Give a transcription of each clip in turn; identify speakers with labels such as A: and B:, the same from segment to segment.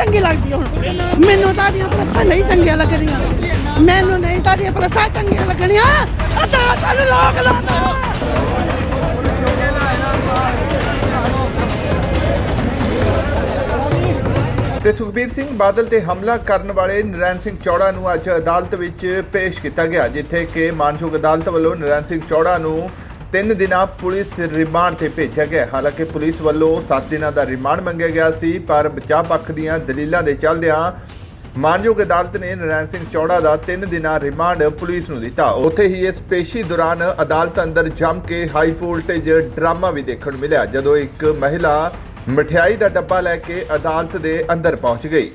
A: ਚੰਗੀ ਲੱਗਦੀ ਹੁਣ। ਮੈਨੂੰ ਤੁਹਾਡੀਆਂ ਪ੍ਰੈਸਾਂ ਨਹੀਂ ਚੰਗੀਆਂ ਲੱਗਦੀਆਂ। ਮੈਨੂੰ ਨਹੀਂ ਤੁਹਾਡੀਆਂ ਪ੍ਰੈਸਾਂ ਚੰਗੀਆਂ ਲੱਗਣੀਆਂ। ਅਦਾ ਸਾਨੂੰ ਲੋਕ ਲਾਤਾ
B: ਤੇ। ਸੁਖਬੀਰ ਸਿੰਘ ਬਾਦਲ ਤੇ ਹਮਲਾ ਕਰਨ ਵਾਲੇ ਨਰੈਣ ਸਿੰਘ ਚੌੜਾ ਨੂੰ ਅੱਜ ਅਦਾਲਤ ਵਿੱਚ ਪੇਸ਼ ਕੀਤਾ ਗਿਆ, ਜਿੱਥੇ ਕਿ ਮਾਨਯੋਗ ਅਦਾਲਤ ਵੱਲੋਂ ਨਰੈਣ ਸਿੰਘ ਚੌੜਾ ਨੂੰ ਤਿੰਨ ਦਿਨਾਂ ਪੁਲਿਸ ਰਿਮਾਂਡ ਤੇ ਭੇਜਿਆ ਗਿਆ। ਹਾਲਾਂਕਿ ਪੁਲਿਸ ਵੱਲੋਂ 7 ਦਿਨਾਂ ਦਾ ਰਿਮਾਂਡ ਮੰਗਿਆ ਗਿਆ ਸੀ, ਪਰ ਬਚਾਅ ਪੱਖ ਦੀਆਂ ਦਲੀਲਾਂ ਦੇ ਚੱਲਦਿਆਂ ਮਾਨਯੋਗ ਅਦਾਲਤ ਨੇ ਨਰੈਣ ਸਿੰਘ ਚੌੜਾ ਦਾ 3 ਦਿਨਾਂ ਰਿਮਾਂਡ ਪੁਲਿਸ ਨੂੰ ਦਿੱਤਾ। ਉੱਥੇ ਹੀ ਇਸ ਪੇਸ਼ੀ ਦੌਰਾਨ ਅਦਾਲਤ ਅੰਦਰ ਜੰਮ ਕੇ ਹਾਈ ਵੋਲਟੇਜ ਡਰਾਮਾ ਵੀ ਦੇਖਣ ਨੂੰ ਮਿਲਿਆ, ਜਦੋਂ ਇੱਕ ਮਹਿਲਾ ਮਠਿਆਈ ਦਾ ਡੱਬਾ ਲੈ ਕੇ ਅਦਾਲਤ ਦੇ ਅੰਦਰ ਪਹੁੰਚ ਗਈ।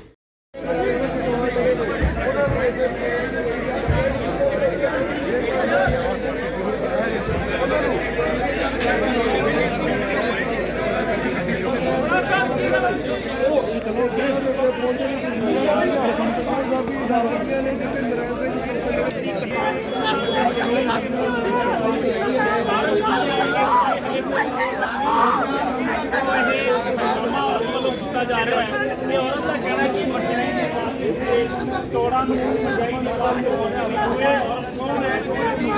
C: ਜਾ ਰਿਹਾ ਹੈ ਤੇ ਔਰਤ ਦਾ ਕਹਿਣਾ ਕਿ ਮਠਿਆਈ ਦੇ ਵਾਸਤੇ ਚੋੜਾ ਨੂੰ ਮਠਿਆਈ ਦੇ ਵਾਸਤੇ ਹੋਇਆ ਔਰਤ ਕੌਣ ਹੈ ਕੀ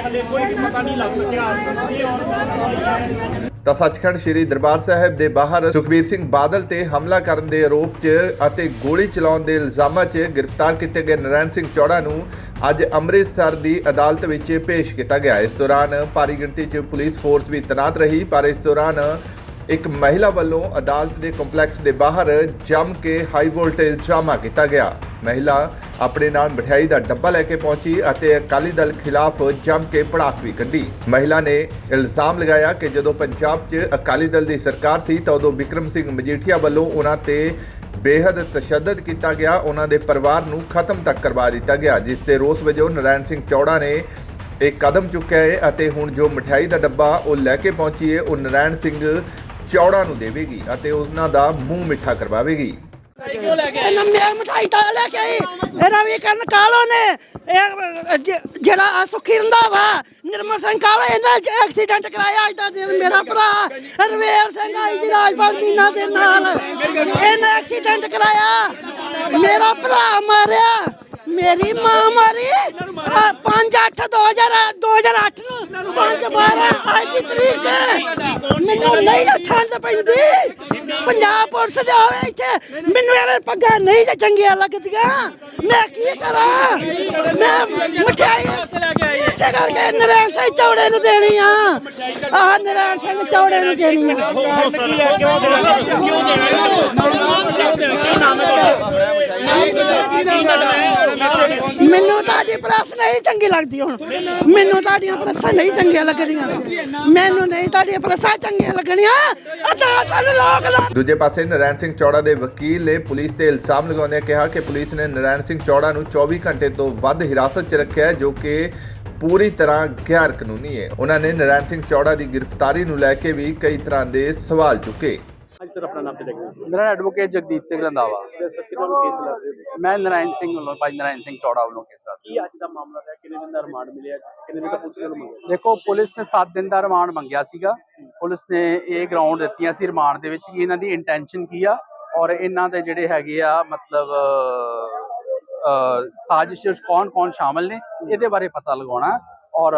C: ਹਲੇ ਕੋਈ ਵੀ ਪਤਾ ਨਹੀਂ ਲੱਗ ਸਕਿਆ। ਇਹ ਔਰਤ ਦਾ
B: ਤਾਂ ਸੱਚਖੰਡ ਸ੍ਰੀ ਦਰਬਾਰ ਸਾਹਿਬ ਦੇ ਬਾਹਰ ਸੁਖਬੀਰ ਸਿੰਘ ਬਾਦਲ ਤੇ ਹਮਲਾ ਕਰਨ ਦੇ ਆਰੋਪ 'ਚ ਅਤੇ ਗੋਲੀ ਚਲਾਉਣ ਦੇ ਇਲਜ਼ਾਮਾਂ 'ਚ ਗ੍ਰਿਫਤਾਰ ਕੀਤੇ ਗਏ ਨਰੈਣ ਸਿੰਘ ਚੌੜਾ ਨੂੰ ਅੱਜ ਅੰਮ੍ਰਿਤਸਰ ਦੀ ਅਦਾਲਤ ਵਿੱਚ ਪੇਸ਼ ਕੀਤਾ ਗਿਆ। ਇਸ ਦੌਰਾਨ ਭਾਰੀ ਗਿਣਤੀ 'ਚ ਪੁਲਿਸ ਫੋਰਸ ਵੀ ਤੈਨਾਤ ਰਹੀ, ਪਰ ਇਸ ਦੌਰਾਨ ਇੱਕ ਮਹਿਲਾ ਵੱਲੋਂ ਅਦਾਲਤ ਦੇ ਕੰਪਲੈਕਸ ਦੇ ਬਾਹਰ ਜੰਮ ਕੇ ਹਾਈ ਵੋਲਟੇਜ ਡਰਾਮਾ ਕੀਤਾ ਗਿਆ। ਮਹਿਲਾ ਆਪਣੇ ਨਾਲ ਮਠਿਆਈ ਦਾ ਡੱਬਾ ਲੈ ਕੇ ਪਹੁੰਚੀ ਅਤੇ ਅਕਾਲੀ ਦਲ ਖਿਲਾਫ ਜੰਮ ਕੇ ਪੜਾਸ ਵੀ ਕੱਢੀ। ਮਹਿਲਾ ਨੇ ਇਲਜ਼ਾਮ ਲਗਾਇਆ ਕਿ ਜਦੋਂ ਪੰਜਾਬ 'ਚ ਅਕਾਲੀ ਦਲ ਦੀ ਸਰਕਾਰ ਸੀ ਤਾਂ ਉਦੋਂ ਵਿਕਰਮ ਸਿੰਘ ਮਜੀਠੀਆ ਵੱਲੋਂ ਉਹਨਾਂ ਤੇ ਬੇਹੱਦ ਤਸ਼ੱਦਦ ਕੀਤਾ ਗਿਆ। ਉਹਨਾਂ ਦੇ ਪਰਿਵਾਰ ਨੂੰ ਖਤਮ ਤੱਕ ਕਰਵਾ ਦਿੱਤਾ ਗਿਆ, ਜਿਸ ਦੇ ਰੋਸ ਵਜੋਂ ਨਰਾਇਣ ਸਿੰਘ ਚੌੜਾ ਨੇ ਇਹ ਕਦਮ ਚੁੱਕਿਆ ਹੈ ਅਤੇ ਹੁਣ ਜੋ ਮਠਿਆਈ ਦਾ ਡੱਬਾ ਉਹ ਲੈ ਕੇ ਪਹੁੰਚੀ ਹੈ, ਉਹ ਨਰਾਇਣ ਸਿੰਘ ਚੌੜਾ ਨੂੰ ਦੇਵੇਗੀ ਅਤੇ ਉਹਨਾਂ ਦਾ ਮੂੰਹ ਮਿੱਠਾ ਕਰਵਾਵੇਗੀ।
A: ਇਹਨਾਂ ਮੈਂ ਮਠਾਈ ਤਾਂ ਲੈ ਕੇ ਆਈ। ਇਹਨਾਂ ਵੀ ਕਰਨ ਕਾਲੋ ਨੇ। ਇਹ ਜ- ਜਿਹੜਾ ਆ ਸੁਖੀ ਰੰਧਾਵਾ, ਨਿਰਮਲ ਸਿੰਘ ਕਾਲੋ ਇਹਨਾਂ ਚ ਐਕਸੀਡੈਂਟ ਕਰਾਇਆ ਅੱਜ ਦਾ ਦਿਨ ਮੇਰਾ ਭਰਾ। ਰਵੇਲ ਸਿੰਘ ਆਈ ਦੀ ਰਾਜਪਾਲ ਮੀਨਾ ਦੇ ਨਾਲ। ਇਹਨੇ ਐਕਸੀਡੈਂਟ ਕਰਾਇਆ। ਮੇਰਾ ਭਰਾ ਮਾਰਿਆ। ਮੇਰੀ ਮਾਂ ਮਾਰੀ। 5 8 2000 2008 ਨੂੰ। 5 12 ਅੱਜ ਦੀ ਤਰੀਕ। ਤੇ ਮੈਨੂੰ ਨਹੀਂ ਠੰਡ ਪੈਂਦੀ। ਪੰਜਾਬ ਪੁਲਿਸ ਦੇ ਆਵੇ ਇੱਥੇ। ਮੈਨੂੰ ਇਹ ਪੱਗਾਂ ਨਹੀਂ ਜੇ ਚੰਗੀਆਂ ਲੱਗਦੀਆਂ। ਮੈਂ ਕੀ ਕਰਾਂ? ਮੈਂ ਮਠਿਆਈ ਇਸੇ ਕਰਕੇ ਨਰੈਣ ਸਿੰਘ ਚੌੜੇ ਨੂੰ ਦੇਣੀ ਆ। ਆਹ ਨਰੈਣ ਸਿੰਘ ਚੌੜੇ ਨੂੰ ਦੇਣੀ ਆ।
C: ਕੀ ਹੈ ਕਿਉਂ ਦੇਣਾ ਕਿਉਂ ਦੇਣਾ
A: ਮੈਨੂੰ ਤੁਹਾਡੀ ਪ੍ਰੈਸ ਨਹੀਂ ਚੰਗੀ ਲੱਗਦੀ ਹੁਣ। ਮੈਨੂੰ ਤੁਹਾਡੀਆਂ ਪ੍ਰੈਸਾਂ ਨਹੀਂ ਚੰਗੀਆਂ ਲੱਗਦੀਆਂ। ਮੈਨੂੰ ਨਹੀਂ ਤੁਹਾਡੀਆਂ ਪ੍ਰੈਸਾਂ ਚੰਗੀਆਂ ਲੱਗਣੀਆਂ। ਅਦਾ ਸਾਨੂੰ ਲੋਕ ਲਾ।
B: ਦੂਜੇ ਪਾਸੇ ਨਰੈਣ ਸਿੰਘ ਚੌੜਾ ਦੇ ਵਕੀਲ ਨੇ ਪੁਲਿਸ ਤੇ ਇਲਜ਼ਾਮ ਲਗਾਉਂਦਿਆਂ ਕਿਹਾ ਕਿ ਪੁਲਿਸ ਨੇ ਨਰੈਣ ਸਿੰਘ ਚੌੜਾ ਨੂੰ 24 ਘੰਟੇ ਤੋਂ ਵੱਧ ਹਿਰਾਸਤ 'ਚ ਰੱਖਿਆ ਜੋ ਕਿ ਪੂਰੀ ਤਰ੍ਹਾਂ ਗੈਰ ਕਾਨੂੰਨੀ ਹੈ। ਉਹਨਾਂ ਨੇ ਨਰੈਣ ਸਿੰਘ ਚੌੜਾ ਦੀ ਗ੍ਰਿਫਤਾਰੀ ਨੂੰ ਲੈ ਕੇ ਵੀ ਕਈ ਤਰ੍ਹਾਂ ਦੇ ਸਵਾਲ ਚੁੱਕੇ।
C: ਸਰ ਆਪਣਾ ਨਾਮ ਤੇ ਦੇਖੋ
D: ਮੇਰਾ ਐਡਵੋਕੇਟ ਜਗਦੀਪ ਸਿੰਘ ਰੰਧਾਵਾ।
C: ਤੇ ਸਰ ਕਿਹਨਾਂ ਨੂੰ ਕੇਸ ਲੱਗ ਰਿਹਾ
D: ਮੈਂ ਨਰਾਇਣ ਸਿੰਘ ਵੱਲੋਂ ਭਾਈ ਨਰਾਇਣ ਸਿੰਘ ਚੌੜਾ ਵੱਲੋਂ ਕੇਸ ਦਾ
C: ਕੀ ਅੱਜ ਦਾ ਮਾਮਲਾ ਹੈ ਕਿੰਨੇ ਦਿਨ ਦਾ ਰਿਮਾਂਡ ਮਿਲਿਆ? ਕਿੰਨੇ ਦਿਨ ਦਾ ਪੁਲਿਸ ਨੂੰ ਮੰਗਿਆ?
D: ਦੇਖੋ ਪੁਲਿਸ ਨੇ 7 ਦਿਨ ਦਾ ਰਿਮਾਂਡ ਮੰਗਿਆ ਸੀਗਾ। ਪੁਲਿਸ ਨੇ ਇਹ ਗਰਾਊਂਡ ਦਿੱਤੀਆਂ ਸੀ ਰਿਮਾਂਡ ਦੇ ਵਿੱਚ ਕਿ ਇਹਨਾਂ ਦੀ ਇੰਟੈਂਸ਼ਨ ਕੀ ਆ ਔਰ ਇਹਨਾਂ ਦੇ ਜਿਹੜੇ ਹੈਗੇ ਆ ਮਤਲਬ ਸਾਜ਼ਿਸ਼ ਵਿੱਚ ਕੌਣ ਕੌਣ ਸ਼ਾਮਲ ਨੇ ਇਹਦੇ ਬਾਰੇ ਪਤਾ ਲਗਾਉਣਾ। ਔਰ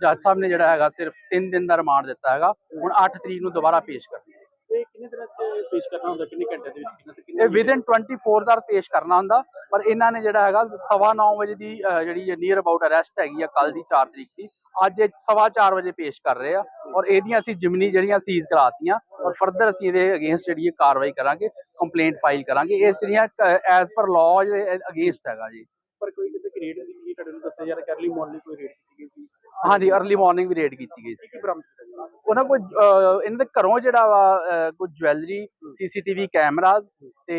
D: ਜੱਜ ਸਾਹਿਬ ਨੇ ਜਿਹੜਾ ਹੈਗਾ ਸਿਰਫ 3 ਦਿਨ ਦਾ ਰਿਮਾਂਡ ਦਿੱਤਾ ਹੈਗਾ। ਹੁਣ 8 ਤਰੀਕ ਨੂੰ ਦੁਬਾਰਾ ਪੇਸ਼ ਕਰਨਾ।
C: ਇਹ ਕਿੰਨੇ ਦਿਨਾਂ ਚ ਪੇਸ਼ ਕਰਨਾ ਹੁੰਦਾ? ਕਿੰਨੇ ਘੰਟੇ ਦੇ ਵਿੱਚ ਕਿੰਨੇ ਤੇ ਕਿੰਨੇ
D: ਇਹ ਵਿਦਨ 24 ਦਾ ਪੇਸ਼ ਕਰਨਾ ਹੁੰਦਾ ਪਰ ਇਹਨਾਂ ਨੇ ਜਿਹੜਾ ਹੈਗਾ ਸਵਾ ਨੌ ਵਜੇ ਦੀ ਅਹ, ਜਿਹੜੀ ਨੀਅਰ ਅਬਾਊਟ ਅਰੈਸਟ ਹੈਗੀ ਆ ਕੱਲ ਦੀ 4 ਤਰੀਕ ਦੀ ਅੱਜ ਇਹ ਸਵਾ 4 ਵਜੇ ਪੇਸ਼ ਕਰ ਰਹੇ ਆ ਔਰ ਇਹਦੀਆਂ ਅਸੀਂ ਜਿਮਨੀ ਜਿਹੜੀਆਂ ਸੀਜ਼ ਕਰਾਤੀਆਂ ਔਰ ਫਰਦਰ ਅਸੀਂ ਇਹਦੇ ਅਗੇਂਸਟ ਜਿਹੜੀ ਇਹ ਕਾਰਵਾਈ ਕਰਾਂਗੇ ਕੰਪਲੇਂਟ ਫਾਈਲ ਕਰਾਂਗੇ ਇਹ ਜਿਹੜੀਆਂ ਐਜ਼ ਪਰ ਲਾਅ ਅਗੇਂਸਟ ਹੈਗਾ ਜੀ।
C: ਪਰ ਕੋਈ ਕਿਤੇ ਰੇਡ ਦੀ ਕੀ ਤੁਹਾਡੇ ਨੂੰ ਦੱਸਿਆ ਜਾ ਰਿਹਾ ਅਰਲੀ ਮਾਰਨਿੰਗ ਕੋਈ ਰੇਡ ਕੀਤੀ ਗਈ ਸੀ।
D: ਹਾਂਜੀ ਅਰਲੀ ਮਾਰਨਿੰਗ ਵੀ ਰੇਡ ਕੀਤੀ ਗਈ ਸੀ।
C: ਕੀ ਬਰਾਮਦ
D: ਉਹਨਾਂ ਕੋਲ ਇਹਨਾਂ ਦੇ ਘਰੋਂ ਜਿਹੜਾ ਵਾ ਕੁਝ ਜਵੈਲਰੀ ਸੀਸੀਟੀਵੀ ਕੈਮਰਾਜ਼ ਤੇ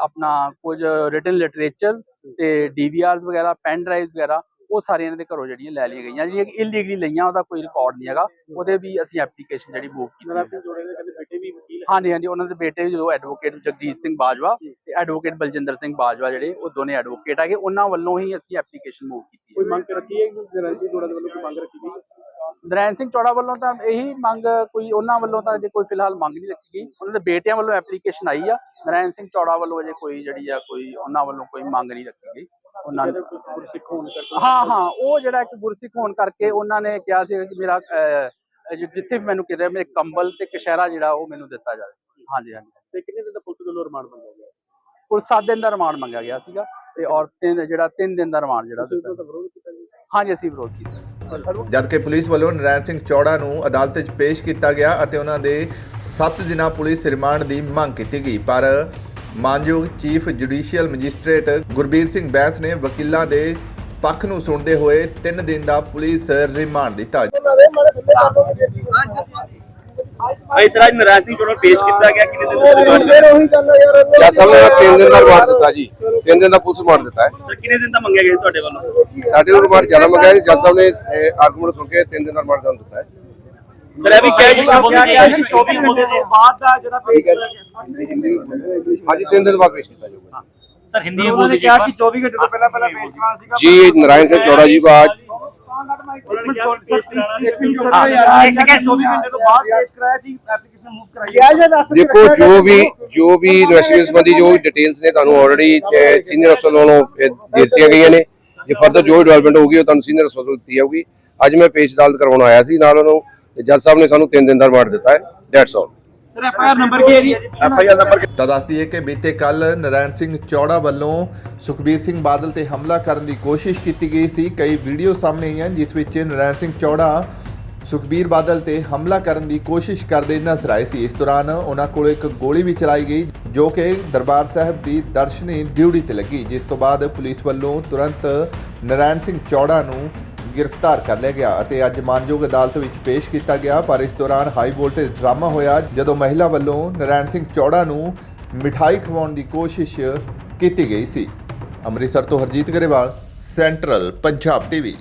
D: ਆਪਣਾ ਕੁਝ ਰਿਟਨ ਲਿਟਰੇਚਰ ਤੇ ਡੀਵੀਆਰਸ ਵਗੈਰਾ ਪੈਨ ਡਰਾਈਵ ਵਗੈਰਾ ਉਹ ਸਾਰੀਆਂ ਇਹਨਾਂ ਦੇ ਘਰੋਂ ਜਿਹੜੀਆਂ ਲੈ ਲਈਆਂ ਗਈਆਂ। ਜਿਹੜੀਆਂ ਇਲੀਗਲੀ ਲਈਆਂ ਉਹਦਾ ਕੋਈ ਰਿਕਾਰਡ ਨਹੀਂ ਹੈਗਾ। ਉਹਦੇ ਵੀ ਅਸੀਂ ਐਪਲੀਕੇਸ਼ਨ ਜਿਹੜੀ ਮੂਵ ਕੀਤੀ ਹੈ।
C: ਵੀ
D: ਹਾਂਜੀ ਹਾਂਜੀ ਉਹਨਾਂ ਦੇ ਬੇਟੇ ਜੋ ਐਡਵੋਕੇਟ ਜਗਜੀਤ ਸਿੰਘ ਬਾਜਵਾ ਤੇ ਐਡਵੋਕੇਟ ਬਲਜਿੰਦਰ ਸਿੰਘ ਬਾਜਵਾ ਜਿਹੜੇ ਉਹ ਦੋਨੇ ਐਡਵੋਕੇਟ ਹੈਗੇ। ਉਹਨਾਂ ਵੱਲੋਂ ਹੀ ਅਸੀਂ ਐਪਲੀਕੇਸ਼ਨ ਮੂਵ ਕੀਤੀ
C: ਕੋਈ ਮੰਗ ਰੱਖੀ ਹੈ ਸਿੰਘ ਜੋੜੇ ਦੇ ਵੱਲੋਂ ਕੋਈ ਮੰਗ ਰੱਖੀ ਗਈ?
D: ਨਰੈਣ ਸਿੰਘ ਚੌੜਾ ਵੱਲੋਂ ਤਾਂ ਇਹੀ ਮੰਗ ਕੋਈ ਉਹਨਾਂ ਵੱਲੋਂ ਤਾਂ ਅਜੇ ਕੋਈ ਫਿਲਹਾਲ ਮੰਗ ਨਹੀਂ ਰੱਖੀ ਗਈ। ਉਹਨਾਂ ਦੇ ਬੇਟਿਆਂ ਵੱਲੋਂ ਐਪਲੀਕੇਸ਼ਨ ਆਈ ਆ। ਨਰੈਣ ਸਿੰਘ ਚੌੜਾ ਵੱਲੋਂ ਅਜੇ ਕੋਈ ਜਿਹੜੀ ਆ ਕੋਈ ਉਹਨਾਂ ਵੱਲੋਂ ਕੋਈ ਮੰਗ ਨਹੀਂ ਰੱਖੀ ਗਈ। ਉਹਨਾਂ ਨੇ
C: ਗੁਰਸਿੱਖ ਹੋਣ ਕਰਕੇ
D: ਹਾਂ ਹਾਂ ਉਹ ਜਿਹੜਾ ਇੱਕ ਗੁਰਸਿੱਖ ਹੋਣ ਕਰਕੇ ਉਹਨਾਂ ਨੇ ਕਿਹਾ ਸੀ ਕਿ ਮੇਰਾ ਜਿ- ਜਿੱਥੇ ਵੀ ਮੈਨੂੰ ਕਿਤੇ ਮੇਰੇ ਕੰਬਲ ਤੇ ਕਸ਼ਹਿਰਾ ਜਿਹੜਾ ਉਹ ਮੈਨੂੰ ਦਿੱਤਾ ਜਾਵੇ। ਹਾਂਜੀ ਹਾਂਜੀ।
C: ਤੇ ਕਿੰਨੇ ਦਿਨ ਦਾ ਪੁਲਿਸ ਵੱਲੋਂ ਰਿਮਾਂਡ ਮੰਗਿਆ ਗਿਆ?
D: ਕੁੱਲ 7 ਦਿਨ ਦਾ ਰਿਮਾਂਡ ਮੰਗਿਆ ਗਿਆ ਸੀਗਾ ਤੇ ਔਰ ਤਿੰਨ ਜਿਹੜਾ 3 ਦਿਨ ਦਾ ਰਿਮਾਂਡ ਜਿਹੜਾ ਦਿੱਤਾ।
C: ਜੀ?
D: ਹਾਂਜੀ ਅਸੀਂ ਵਿਰੋਧ ਕੀਤਾ।
B: ਜਦਕਿ ਪੁਲਿਸ ਵੱਲੋਂ ਨਰੈਣ ਸਿੰਘ ਚੌੜਾ ਨੂੰ ਅਦਾਲਤ 'ਚ ਪੇਸ਼ ਕੀਤਾ ਗਿਆ ਅਤੇ ਉਹਨਾਂ ਦੇ 7 ਦਿਨਾਂ ਪੁਲਿਸ ਰਿਮਾਂਡ ਦੀ ਮੰਗ ਕੀਤੀ ਗਈ। ਪਰ ਮਾਨਯੋਗ chief judicial magistrate Gurbir Singh Bains ਨੇ ਵਕੀਲਾਂ ਦੇ ਪੱਖ ਨੂੰ ਸੁਣਦੇ ਹੋਏ 3 ਦਿਨ ਦਾ ਪੁਲਿਸ ਰਿਮਾਂਡ ਦਿੱਤਾ।
E: ਅੱਜ ਸਰ ਅੱਜ ਨਰਾਜ ਸਿੰਘ ਚੋਣਾਂ ਪੇਸ਼ ਕੀਤਾ ਗਿਆ ਕਿੰਨੇ ਦਿਨ ਦਾ ਰਿਮਾਂਡ ਫਿਰ ਉਹੀ ਗੱਲ ਆ ਯਾਰ
F: ਜੱਜ ਸਾਹਿਬ ਨੇ 3 ਦਿਨ ਦਾ ਰਿਮਾਂਡ ਦਿੱਤਾ ਜੀ। 3 ਦਿਨ ਦਾ ਪੁਲਿਸ ਰਿਮਾਂਡ ਦਿੱਤਾ ਹੈ।
E: ਸਰ ਕਿੰਨੇ ਦਿਨ ਦਾ ਮੰਗਿਆ ਗਿਆ ਜੀ ਤੁਹਾਡੇ ਵੱਲੋਂ?
F: ਸਾਡੇ ਨੂੰ ਰਿਮਾਂਡ ਜ਼ਿਆਦਾ ਮੰਗਿਆ ਜੀ ਜੱਜ ਸਾਹਿਬ ਨੇ ਆਰਗੂਮੈਂਟ ਸੁਣ ਕੇ 3 ਦਿਨ ਦਾ ਰਿਮਾਂਡ ਸਾਨੂੰ ਦਿੱਤਾ ਹੈ।
E: ਸਰ ਇਹ ਵੀ ਕਿਹਾ ਜੀ ਸ਼ਬਦ ਕਿਹਾ ਜੀ 24 ਘੰਟੇ ਤੋਂ ਬਾਅਦ ਦਾ ਜਿਹੜਾ ਪੇਸ਼ ਕੀਤਾ
F: ਅੱਜ 3 ਦਿਨ ਬਾਅਦ ਪੇਸ਼ ਕੀਤਾ ਜਾਊਗਾ।
E: ਸਰ ਹਿੰਦੀ ਬੋਲਦੇ ਜੀ ਕਿ 24
F: ਘੰਟੇ ਤੋਂ
E: ਪਹਿਲਾਂ ਪਹਿਲਾਂ ਪੇਸ਼ ਕਰਨਾ ਸੀਗਾ। ਜੀ ਨਾਰਾਇਣ ਸਿੰਘ ਚੌੜਾ ਜੀ ਕੋ ਅੱਜ
F: ਦੇਖੋ, ਜੋ ਵੀ ਜੋ ਵੀ ਇਨਵੈਸਟੀਗੇਸ਼ਨ ਸੰਬੰਧੀ ਜੋ ਡਿਟੇਲਸ ਨੇ ਤੁਹਾਨੂੰ ਆਲਰੇਡੀ ਸੀਨੀਅਰ ਅਫਸਰ ਵੱਲੋਂ ਦਿੱਤੀਆਂ ਗਈਆਂ ਨੇ, ਜੇ ਫਰਦਰ ਜੋ ਡਿਵੈਲਪਮੈਂਟ ਹੋਊਗੀ, ਉਹ ਤੁਹਾਨੂੰ ਸੀਨੀਅਰ ਅਫਸਰ ਵੱਲੋਂ ਦਿੱਤੀ ਜਾਊਗੀ। ਅੱਜ ਮੈਂ ਪੇਸ਼ ਅਦਾਲਤ ਕਰਵਾਉਣ ਆਇਆ ਸੀ ਨਾਲ ਉਹਨੂੰ ਜੱਜ ਸਾਹਿਬ ਨੇ ਸਾਨੂੰ ਤਿੰਨ ਦਿਨ ਦਾ ਰਿਮਾਂਡ ਦਿੱਤਾ ਹੈ ਦੈਟਸ ਆਲ
B: ਸਿੰਘ ਚੌੜਾ ਕਰਨ ਦੀ ਕੋਸ਼ਿਸ਼ ਕੀਤੀ ਗਈ ਸਿੰਘ ਚੌੜਾ ਸੁਖਬੀਰ ਬਾਦਲ ਤੇ ਹਮਲਾ ਕਰਨ ਦੀ ਕੋਸ਼ਿਸ਼ ਕਰਦੇ ਨਜ਼ਰ ਆਏ ਸੀ। ਇਸ ਦੌਰਾਨ ਉਹਨਾਂ ਕੋਲ ਇੱਕ ਗੋਲੀ ਵੀ ਚਲਾਈ ਗਈ, ਜੋ ਕਿ ਦਰਬਾਰ ਸਾਹਿਬ ਦੀ ਦਰਸ਼ਨੀ ਡਿਊਟੀ ਤੇ ਲੱਗੀ। ਜਿਸ ਤੋਂ ਬਾਅਦ ਪੁਲਿਸ ਵੱਲੋਂ ਤੁਰੰਤ ਨਰੈਣ ਸਿੰਘ ਚੌੜਾ ਨੂੰ ਗ੍ਰਿਫਤਾਰ ਕਰ ਲਿਆ ਗਿਆ ਅਤੇ ਅੱਜ ਮਾਨਯੋਗ ਅਦਾਲਤ ਵਿੱਚ ਪੇਸ਼ ਕੀਤਾ ਗਿਆ, ਪਰ ਇਸ ਦੌਰਾਨ ਹਾਈ ਵੋਲਟੇਜ ਡਰਾਮਾ ਹੋਇਆ, ਜਦੋਂ ਮਹਿਲਾ ਵੱਲੋਂ ਨਰਾਇਣ ਸਿੰਘ ਚੌੜਾ ਨੂੰ ਮਿਠਾਈ ਖਵਾਉਣ ਦੀ ਕੋਸ਼ਿਸ਼ ਕੀਤੀ ਗਈ ਸੀ। ਅੰਮ੍ਰਿਤਸਰ ਤੋਂ ਹਰਜੀਤ ਗਰੇਵਾਲ, ਸੈਂਟਰਲ ਪੰਜਾਬ ਟੀਵੀ।